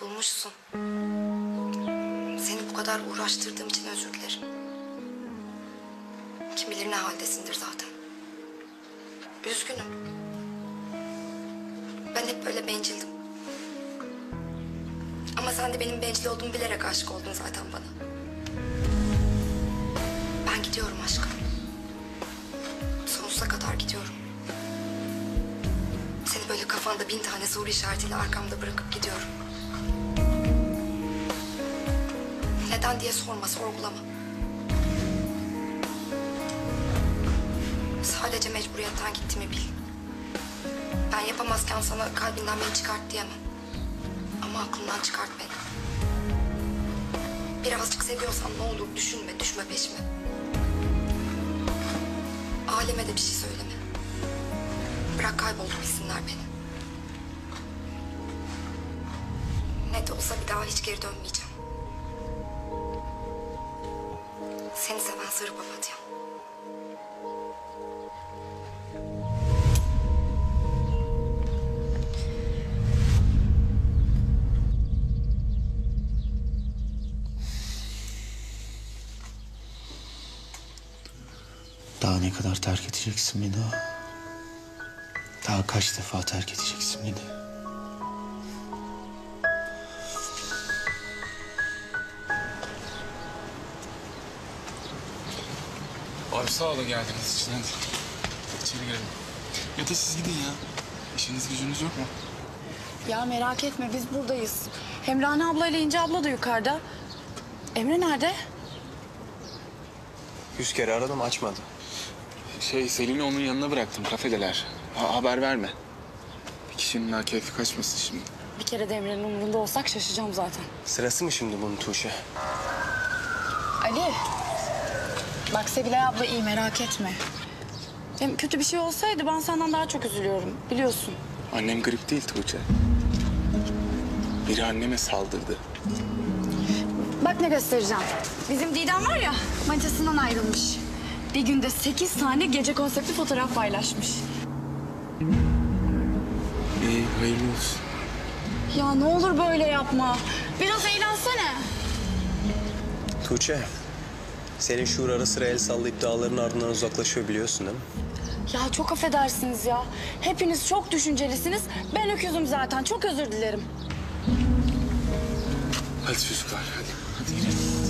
Bulmuşsun. Seni bu kadar uğraştırdığım için özür dilerim. Kim bilir ne haldesindir zaten. Üzgünüm. Ben hep böyle bencildim. Ama sen de benim bencil olduğumu bilerek aşık oldun zaten bana. Ben gidiyorum aşkım. Sonsuza kadar gidiyorum. Seni böyle kafanda bin tane soru işaretiyle arkamda bırakıp gidiyorum. Neden diye sorma, sorgulama. Sadece mecburiyetten gittiğimi bil. Ben yapamazken sana kalbinden beni çıkart diyemem. Ama aklından çıkart beni. Birazcık seviyorsan ne olur düşünme, düşme peşime. Aleme de bir şey söyleme. Bırak kayboldum bilsinler beni. Ne de olsa bir daha hiç geri dönmeyeceğim. Seni seven sarı papatya. Daha ne kadar terk edeceksin beni? Daha kaç defa terk edeceksin beni? Abi sağ olun geldiğiniz için hadi. İçeri girelim. Ya da siz gidin ya. İşiniz gücünüz yok mu? Ya merak etme biz buradayız. Hem Rana abla ile İnce abla da yukarıda. Emre nerede? Yüz kere aradım açmadı. Şey Selin'i onun yanına bıraktım kafedeler. Ha, haber verme. Bir kişinin daha keyfi kaçmasın şimdi. Bir kere de Emre'nin umurunda olsak şaşacağım zaten. Sırası mı şimdi bunun Tuğçe? Ali. Bak Sevilay abla iyi merak etme. Hem kötü bir şey olsaydı ben senden daha çok üzülüyorum biliyorsun. Annem grip değil Tuğçe. Biri anneme saldırdı. Bak ne göstereceğim. Bizim Didem var ya manitasından ayrılmış. Bir günde sekiz tane gece konseptli fotoğraf paylaşmış. İyi hayırlı olsun. Ya ne olur böyle yapma. Biraz eğlensene. Tuğçe, senin şuur ara sıra el sallayıp dağların ardından uzaklaşıyor biliyorsun değil mi? Ya çok affedersiniz ya. Hepiniz çok düşüncelisiniz. Ben öküzüm zaten. Çok özür dilerim. Hadi çocuklar hadi. Hadi girelim.